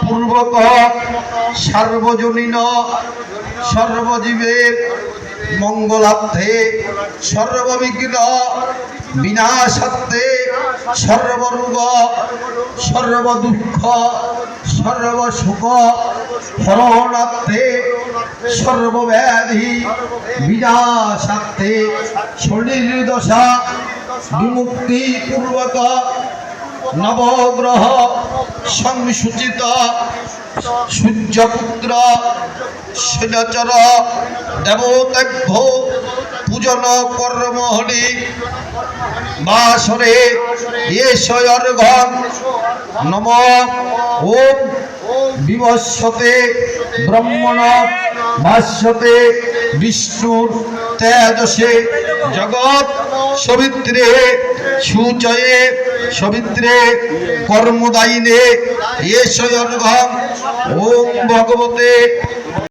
পূর্বক সার্বজনীন সর্বজীবের মঙ্গলার্থে, সর্ববিঘ্ন, বিনাশার্থে, সর্বরোগ, সর্বদুঃখ, সর্বসুখ, হরণার্থে, সর্বব্যাধি, বিনাশার্থে শরীর দশা বিমুক্তি পূর্বক নবগ্রহ সংসূচিত সূর্যপুত্র শিলচর দেবতাভ্য পূজন কর্মহরি বাসরে এসয়র্ঘম নম ওম বিবস্বতে ব্রহ্মণ ভাষ্যতে বিষ্ণুর তেজসে জগৎ সবিত্রে সুচয়ে সবিত্রে কর্মদায়িনে এসয়র্ঘম ওম ভগবতে।